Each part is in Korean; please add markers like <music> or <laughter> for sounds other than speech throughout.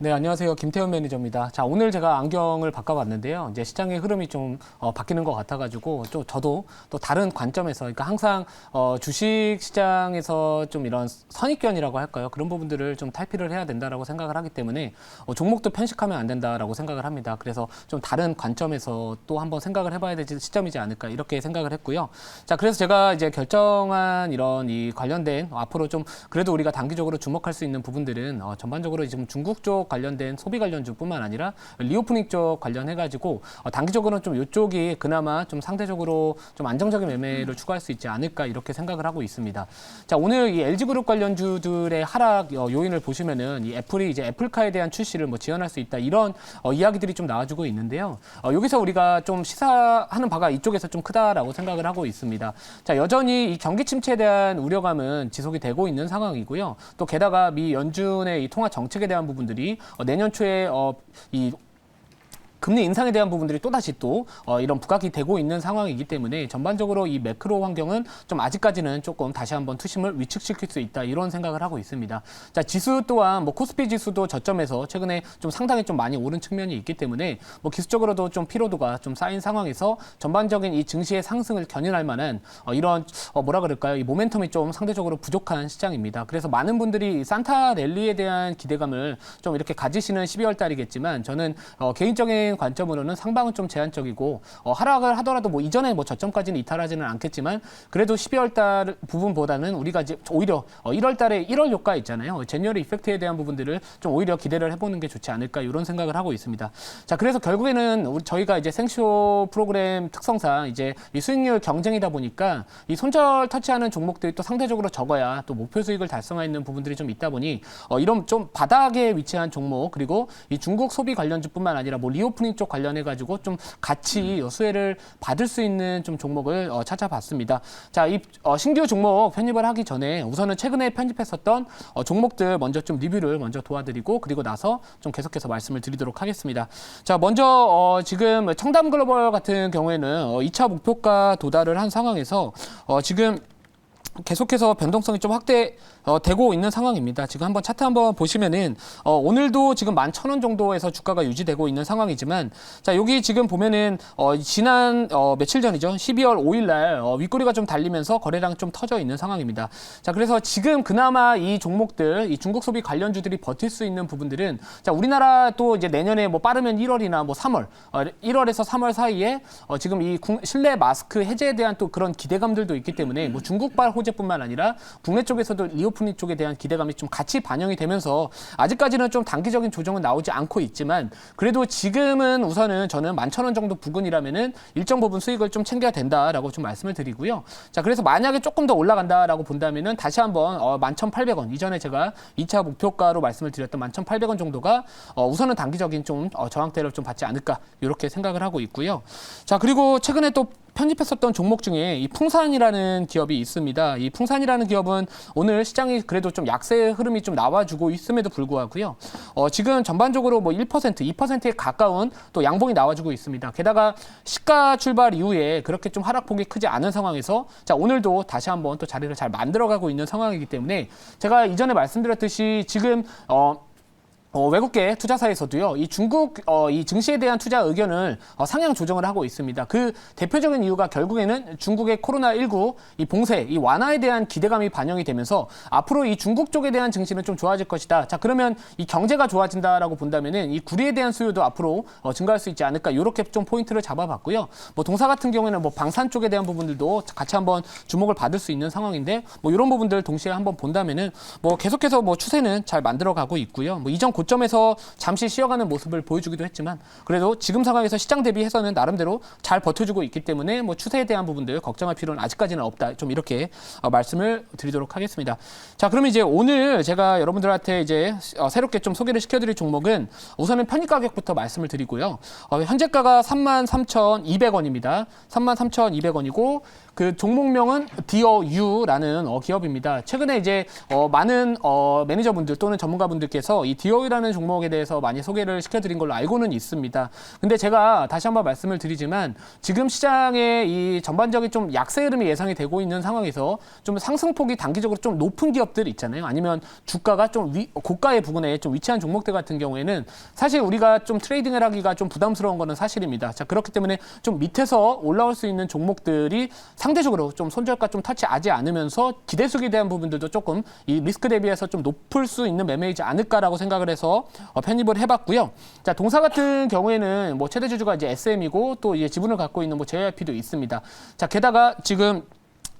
네, 안녕하세요. 김태현 매니저입니다. 자, 오늘 제가 안경을 바꿔봤는데요. 이제 시장의 흐름이 좀 어, 바뀌는 것 같아가지고, 좀 저도 또 다른 관점에서, 그러니까 항상 어, 주식 시장에서 좀 이런 선입견이라고 할까요? 그런 부분들을 좀 탈피를 해야 된다라고 생각을 하기 때문에 어, 종목도 편식하면 안 된다라고 생각을 합니다. 그래서 좀 다른 관점에서 또 한번 생각을 해봐야 될 시점이지 않을까 이렇게 생각을 했고요. 자, 그래서 제가 이제 결정한 이런 이 관련된 어, 앞으로 좀 그래도 우리가 단기적으로 주목할 수 있는 부분들은 어, 전반적으로 지금 중국 쪽 관련된 소비 관련주뿐만 아니라 리오프닝 쪽 관련해가지고 어, 단기적으로는 좀 이쪽이 그나마 좀 상대적으로 좀 안정적인 매매를 추구할 수 있지 않을까 이렇게 생각을 하고 있습니다. 자 오늘 이 LG그룹 관련주들의 하락 어, 요인을 보시면은 이 애플이 이제 애플카에 대한 출시를 뭐 지연할 수 있다 이런 어, 이야기들이 좀 나와주고 있는데요. 어, 여기서 우리가 좀 시사하는 바가 이쪽에서 좀 크다라고 생각을 하고 있습니다. 자 여전히 이 경기 침체에 대한 우려감은 지속이 되고 있는 상황이고요. 또 게다가 미 연준의 이 통화 정책에 대한 부분들이 어, 내년 초에 어, 이 금리 인상에 대한 부분들이 또다시 또 어, 이런 부각이 되고 있는 상황이기 때문에 전반적으로 이 매크로 환경은 좀 아직까지는 조금 다시 한번 투심을 위축시킬 수 있다 이런 생각을 하고 있습니다. 자 지수 또한 뭐 코스피 지수도 저점에서 최근에 좀 상당히 좀 많이 오른 측면이 있기 때문에 뭐 기술적으로도 좀 피로도가 좀 쌓인 상황에서 전반적인 이 증시의 상승을 견인할 만한 어, 이런 어, 뭐라 그럴까요 이 모멘텀이 좀 상대적으로 부족한 시장입니다. 그래서 많은 분들이 이 산타 랠리에 대한 기대감을 좀 이렇게 가지시는 12월 달이겠지만 저는 어, 개인적인 관점으로는 상방은 좀 제한적이고 어, 하락을 하더라도 뭐 이전에 뭐 저점까지는 이탈하지는 않겠지만 그래도 12월 달 부분보다는 우리가 이제 오히려 어, 1월 달에 1월 효과 있잖아요. 제니어리 이펙트에 대한 부분들을 좀 오히려 기대를 해보는 게 좋지 않을까 이런 생각을 하고 있습니다. 자 그래서 결국에는 저희가 이제 생쇼 프로그램 특성상 이제 이 수익률 경쟁이다 보니까 이 손절 터치하는 종목들이 또 상대적으로 적어야 또 목표 수익을 달성하는 부분들이 좀 있다 보니 어, 이런 좀 바닥에 위치한 종목 그리고 이 중국 소비 관련주뿐만 아니라 뭐 리오 프닝 쪽 관련해 가지고 좀 같이 수혜를 받을 수 있는 좀 종목을 어, 찾아봤습니다. 자, 이 어, 신규 종목 편입을 하기 전에 우선은 최근에 편집했었던 어, 종목들 먼저 좀 리뷰를 먼저 도와드리고 그리고 나서 좀 계속해서 말씀을 드리도록 하겠습니다. 자, 먼저 어, 지금 청담 글로벌 같은 경우에는 어, 2차 목표가 도달을 한 상황에서 어, 지금 계속해서 변동성이 좀 확대 어, 되고 있는 상황입니다. 지금 한번 차트 한번 보시면은 어, 오늘도 지금 11,000원 정도에서 주가가 유지되고 있는 상황이지만 자 여기 지금 보면은 어, 지난 어, 며칠 전이죠. 12월 5일 날 어, 윗꼬리가 좀 달리면서 거래량 좀 터져 있는 상황입니다. 자 그래서 지금 그나마 이 종목들 이 중국 소비 관련주들이 버틸 수 있는 부분들은 자 우리나라 또 이제 내년에 뭐 빠르면 1월이나 뭐 3월 어, 1월에서 3월 사이에 어, 지금 이 국- 실내 마스크 해제에 대한 또 그런 기대감들도 있기 때문에 뭐 중국발 호재 뿐만 아니라 국내 쪽에서도 리오프닝 쪽에 대한 기대감이 좀 같이 반영이 되면서 아직까지는 좀 단기적인 조정은 나오지 않고 있지만 그래도 지금은 우선은 저는 11,000원 정도 부근이라면은 일정 부분 수익을 좀 챙겨야 된다라고 좀 말씀을 드리고요. 자, 그래서 만약에 조금 더 올라간다라고 본다면은 다시 한번 어, 11,800원 이전에 제가 2차 목표가로 말씀을 드렸던 11,800원 정도가 어, 우선은 단기적인 좀 어, 저항대를 좀 받지 않을까 이렇게 생각을 하고 있고요. 자, 그리고 최근에 또 편집했었던 종목 중에 이 풍산이라는 기업이 있습니다. 이 풍산이라는 기업은 오늘 시장이 그래도 좀 약세 흐름이 좀 나와주고 있음에도 불구하고요. 어, 지금 전반적으로 뭐 1%, 2%에 가까운 또 양봉이 나와주고 있습니다. 게다가 시가 출발 이후에 그렇게 좀 하락폭이 크지 않은 상황에서 자, 오늘도 다시 한번 또 자리를 잘 만들어가고 있는 상황이기 때문에 제가 이전에 말씀드렸듯이 지금 어, 어, 외국계 투자사에서도요, 이 중국, 어, 이 증시에 대한 투자 의견을 어, 상향 조정을 하고 있습니다. 그 대표적인 이유가 결국에는 중국의 코로나19 이 봉쇄, 이 완화에 대한 기대감이 반영이 되면서 앞으로 이 중국 쪽에 대한 증시는 좀 좋아질 것이다. 자, 그러면 이 경제가 좋아진다라고 본다면은 이 구리에 대한 수요도 앞으로 어, 증가할 수 있지 않을까. 이렇게 좀 포인트를 잡아봤고요. 뭐 동사 같은 경우에는 뭐 방산 쪽에 대한 부분들도 같이 한번 주목을 받을 수 있는 상황인데 뭐 이런 부분들 동시에 한번 본다면은 뭐 계속해서 뭐 추세는 잘 만들어가고 있고요. 뭐 이전 에서 잠시 쉬어가는 모습을 보여주기도 했지만 그래도 지금 상황에서 시장 대비해서는 나름대로 잘 버텨주고 있기 때문에 뭐 추세에 대한 부분들 걱정할 필요는 아직까지는 없다. 좀 이렇게 어, 말씀을 드리도록 하겠습니다. 자, 그러면 이제 오늘 제가 여러분들한테 이제 어, 새롭게 좀 소개를 시켜드릴 종목은 우선은 편입 가격부터 말씀을 드리고요. 어, 현재가가 33,200원입니다. 33,200원이고 그 종목명은 DOU라는 어, 기업입니다. 최근에 이제 어, 많은 어, 매니저분들 또는 전문가분들께서 이 DOU 디 오이라는 종목에 대해서 많이 소개를 시켜드린 걸로 알고는 있습니다. 근데 제가 다시 한번 말씀을 드리지만 지금 시장의 이 전반적인 좀 약세 흐름이 예상이 되고 있는 상황에서 좀 상승폭이 단기적으로 좀 높은 기업들 있잖아요. 아니면 주가가 좀 위, 고가의 부근에 좀 위치한 종목들 같은 경우에는 사실 우리가 좀 트레이딩을 하기가 좀 부담스러운 거는 사실입니다. 자, 그렇기 때문에 좀 밑에서 올라올 수 있는 종목들이 상대적으로 좀 손절가 좀 터치하지 않으면서 기대수익에 대한 부분들도 조금 이 리스크 대비해서 좀 높을 수 있는 매매이지 않을까라고 생각을 해서 어, 편입을 해봤고요. 자, 동사 같은 경우에는 뭐 최대 주주가 이제 SM이고 또 이제 지분을 갖고 있는 뭐 JYP도 있습니다. 자, 게다가 지금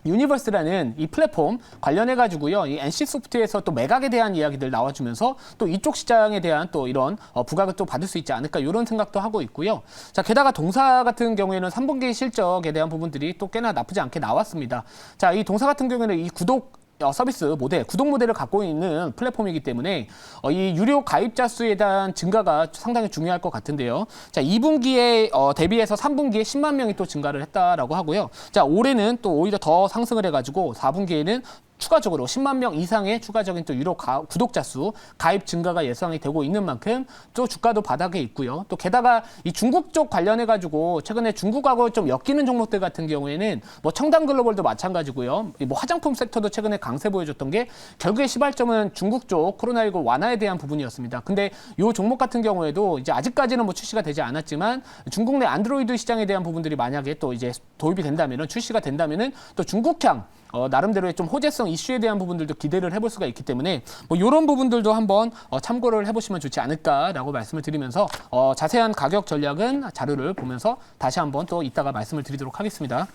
유니버스라는 이 플랫폼 관련해 가지고요. 이 NC 소프트에서 또 매각에 대한 이야기들 나와 주면서 또 이쪽 시장에 대한 또 이런 어, 부각을 또 받을 수 있지 않을까 이런 생각도 하고 있고요. 자 게다가 동사 같은 경우에는 3분기 실적에 대한 부분들이 또 꽤나 나쁘지 않게 나왔습니다. 자 이 동사 같은 경우에는 이 구독 어, 서비스 모델, 구독 모델을 갖고 있는 플랫폼이기 때문에 어, 이 유료 가입자 수에 대한 증가가 상당히 중요할 것 같은데요. 자, 2분기에 어, 대비해서 3분기에 10만 명이 또 증가를 했다라고 하고요. 자, 올해는 또 오히려 더 상승을 해가지고 4분기에는 추가적으로 10만 명 이상의 추가적인 또 유료 가, 구독자 수 가입 증가가 예상이 되고 있는 만큼 또 주가도 바닥에 있고요. 또 게다가 이 중국 쪽 관련해 가지고 최근에 중국하고 좀 엮이는 종목들 같은 경우에는 뭐 청담 글로벌도 마찬가지고요. 이뭐 화장품 섹터도 최근에 강세 보여줬던 게 결국에 시발점은 중국 쪽 코로나19 완화에 대한 부분이었습니다. 근데 이 종목 같은 경우에도 이제 아직까지는 뭐 출시가 되지 않았지만 중국 내 안드로이드 시장에 대한 부분들이 만약에 또 이제 도입이 된다면은 출시가 된다면은 또 중국향 어, 나름대로의 좀 호재성 이슈에 대한 부분들도 기대를 해볼 수가 있기 때문에 뭐 이런 부분들도 한번 어, 참고를 해보시면 좋지 않을까라고 말씀을 드리면서 어, 자세한 가격 전략은 자료를 보면서 다시 한번 또 이따가 말씀을 드리도록 하겠습니다.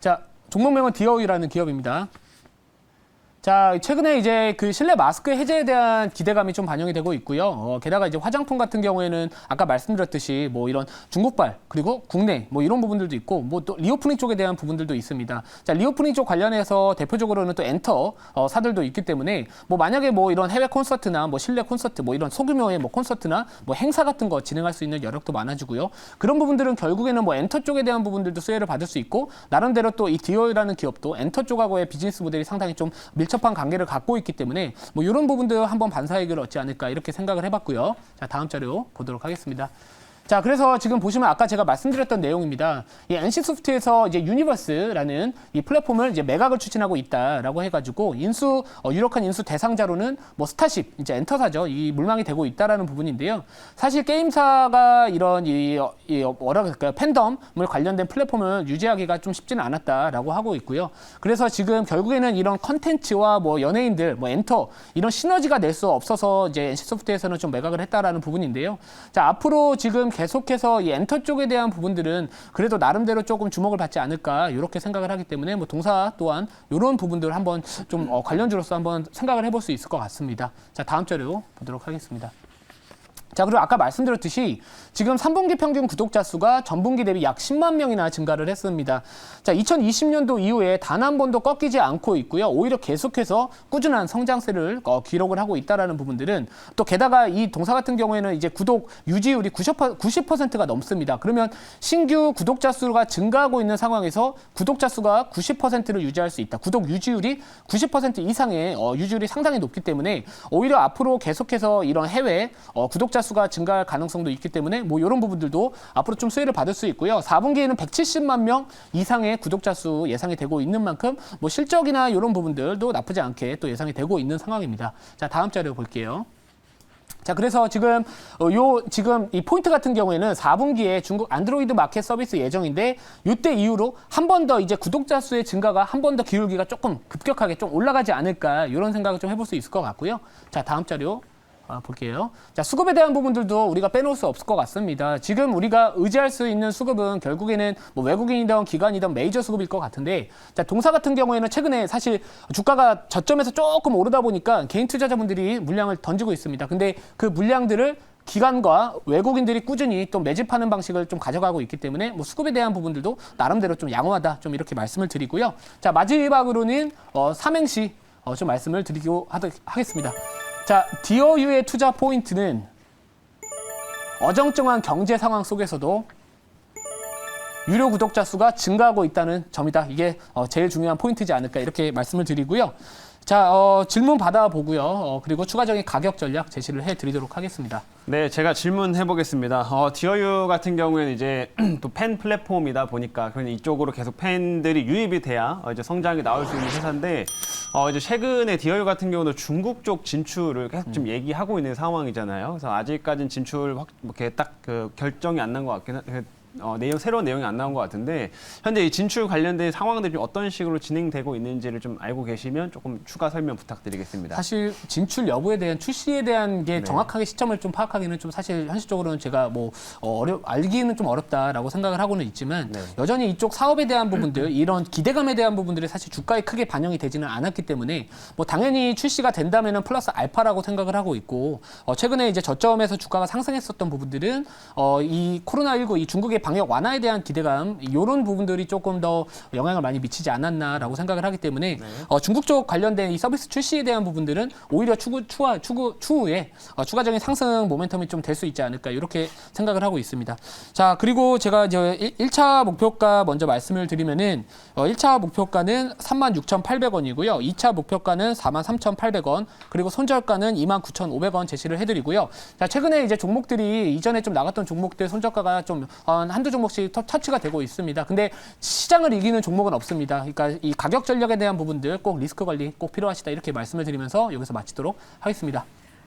자, 종목명은 디어이라는 기업입니다. 자, 최근에 이제 그 실내 마스크 해제에 대한 기대감이 좀 반영이 되고 있고요. 어, 게다가 이제 화장품 같은 경우에는 아까 말씀드렸듯이 뭐 이런 중국발 그리고 국내 뭐 이런 부분들도 있고 뭐 또 리오프닝 쪽에 대한 부분들도 있습니다. 자, 리오프닝 쪽 관련해서 대표적으로는 또 엔터 어, 사들도 있기 때문에 뭐 만약에 뭐 이런 해외 콘서트나 뭐 실내 콘서트 뭐 이런 소규모의 뭐 콘서트나 뭐 행사 같은 거 진행할 수 있는 여력도 많아지고요. 그런 부분들은 결국에는 뭐 엔터 쪽에 대한 부분들도 수혜를 받을 수 있고 나름대로 또 이 디오이라는 기업도 엔터 쪽하고의 비즈니스 모델이 상당히 좀 밀 접한 관계를 갖고 있기 때문에 뭐 이런 부분들 한번 반사이익을 얻지 않을까 이렇게 생각을 해봤고요. 자 다음 자료 보도록 하겠습니다. 자, 그래서 지금 보시면 아까 제가 말씀드렸던 내용입니다. 이 NC소프트에서 이제 유니버스라는 이 플랫폼을 이제 매각을 추진하고 있다라고 해가지고 인수, 어, 유력한 인수 대상자로는 뭐 스타쉽, 이제 엔터사죠. 이 물망이 되고 있다라는 부분인데요. 사실 게임사가 이런 이, 어, 이 어, 뭐라 그럴까요? 팬덤을 관련된 플랫폼을 유지하기가 좀 쉽지는 않았다라고 하고 있고요. 그래서 지금 결국에는 이런 컨텐츠와 뭐 연예인들, 뭐 엔터 이런 시너지가 낼수 없어서 이제 NC소프트에서는 좀 매각을 했다라는 부분인데요. 자, 앞으로 지금 계속해서 이 엔터 쪽에 대한 부분들은 그래도 나름대로 조금 주목을 받지 않을까 이렇게 생각을 하기 때문에 뭐 동사 또한 이런 부분들을 한번 좀 어, 관련주로서 한번 생각을 해볼 수 있을 것 같습니다. 자 다음 자료 보도록 하겠습니다. 자, 그리고 아까 말씀드렸듯이 지금 3분기 평균 구독자 수가 전분기 대비 약 10만 명이나 증가를 했습니다. 자, 2020년도 이후에 단 한 번도 꺾이지 않고 있고요. 오히려 계속해서 꾸준한 성장세를 어, 기록을 하고 있다라는 부분들은 또 게다가 이 동사 같은 경우에는 이제 구독 유지율이 90%, 90%가 넘습니다. 그러면 신규 구독자 수가 증가하고 있는 상황에서 구독자 수가 90%를 유지할 수 있다. 구독 유지율이 90% 이상의 어, 유지율이 상당히 높기 때문에 오히려 앞으로 계속해서 이런 해외 어, 구독자 수가 증가할 가능성도 있기 때문에 뭐 이런 부분들도 앞으로 좀 수혜를 받을 수 있고요. 4분기에는 170만 명 이상의 구독자 수 예상이 되고 있는 만큼 뭐 실적이나 이런 부분들도 나쁘지 않게 또 예상이 되고 있는 상황입니다. 자, 다음 자료 볼게요. 자, 그래서 지금 어, 요 지금 이 포인트 같은 경우에는 4분기에 중국 안드로이드 마켓 서비스 예정인데 요때 이후로 한 번 더 이제 구독자 수의 증가가 한 번 더 기울기가 조금 급격하게 좀 올라가지 않을까 이런 생각을 좀 해볼 수 있을 것 같고요. 자, 다음 자료. 아, 볼게요. 자, 수급에 대한 부분들도 우리가 빼놓을 수 없을 것 같습니다. 지금 우리가 의지할 수 있는 수급은 결국에는 뭐 외국인이든 기관이든 메이저 수급일 것 같은데, 자, 동사 같은 경우에는 최근에 사실 주가가 저점에서 조금 오르다 보니까 개인 투자자분들이 물량을 던지고 있습니다. 근데 그 물량들을 기관과 외국인들이 꾸준히 또 매집하는 방식을 좀 가져가고 있기 때문에 뭐 수급에 대한 부분들도 나름대로 좀 양호하다 좀 이렇게 말씀을 드리고요. 자 마지막으로는 어, 삼행시 어, 좀 말씀을 드리고 하겠습니다. 자 디어유의 투자 포인트는 어정쩡한 경제 상황 속에서도 유료 구독자 수가 증가하고 있다는 점이다. 이게 어, 제일 중요한 포인트지 않을까 이렇게 말씀을 드리고요. 자, 어, 질문 받아보고요. 어, 그리고 추가적인 가격 전략 제시를 해드리도록 하겠습니다. 네, 제가 질문해 보겠습니다. 어, 디어유 같은 경우에는 이제 <clears throat> 또 팬 플랫폼이다 보니까 그냥 이쪽으로 계속 팬들이 유입이 돼야 어, 이제 성장이 나올 수 있는 회사인데 어, 이제 최근에 디어유 같은 경우는 중국 쪽 진출을 계속 좀 얘기하고 있는 상황이잖아요. 그래서 아직까지는 진출 확 이렇게 딱 그 결정이 안 난 것 같긴 한. 그, 어, 내용 새로운 내용이 안 나온 것 같은데 현재 이 진출 관련된 상황들이 좀 어떤 식으로 진행되고 있는지를 좀 알고 계시면 조금 추가 설명 부탁드리겠습니다. 사실 진출 여부에 대한 출시에 대한 게 네. 정확하게 시점을 좀 파악하기는 좀 사실 현실적으로는 제가 뭐 어, 어려 알기는 좀 어렵다라고 생각을 하고는 있지만 네. 여전히 이쪽 사업에 대한 부분들 이런 기대감에 대한 부분들이 사실 주가에 크게 반영이 되지는 않았기 때문에 뭐 당연히 출시가 된다면은 플러스 알파라고 생각을 하고 있고 어, 최근에 이제 저점에서 주가가 상승했었던 부분들은 어, 이 코로나 19 이 중국의 방역 완화에 대한 기대감 이런 부분들이 조금 더 영향을 많이 미치지 않았나라고 생각을 하기 때문에 어, 중국 쪽 관련된 이 서비스 출시에 대한 부분들은 오히려 추구 추후 추구 추후에 어, 추가적인 상승 모멘텀이 좀 될 수 있지 않을까 이렇게 생각을 하고 있습니다. 자 그리고 제가 이제 1, 차 목표가 먼저 말씀을 드리면은 어, 1차 목표가는 36,800원이고요. 2차 목표가는 43,800원 그리고 손절가는 29,500원 제시를 해드리고요. 자 최근에 이제 종목들이 이전에 좀 나갔던 종목들 손절가가 좀 어, 한두 종목씩 터- 터치가 되고 있습니다. 근데 시장을 이기는 종목은 없습니다. 그러니까 이 가격 전략에 대한 부분들 꼭 리스크 관리 꼭 필요하시다 이렇게 말씀을 드리면서 여기서 마치도록 하겠습니다.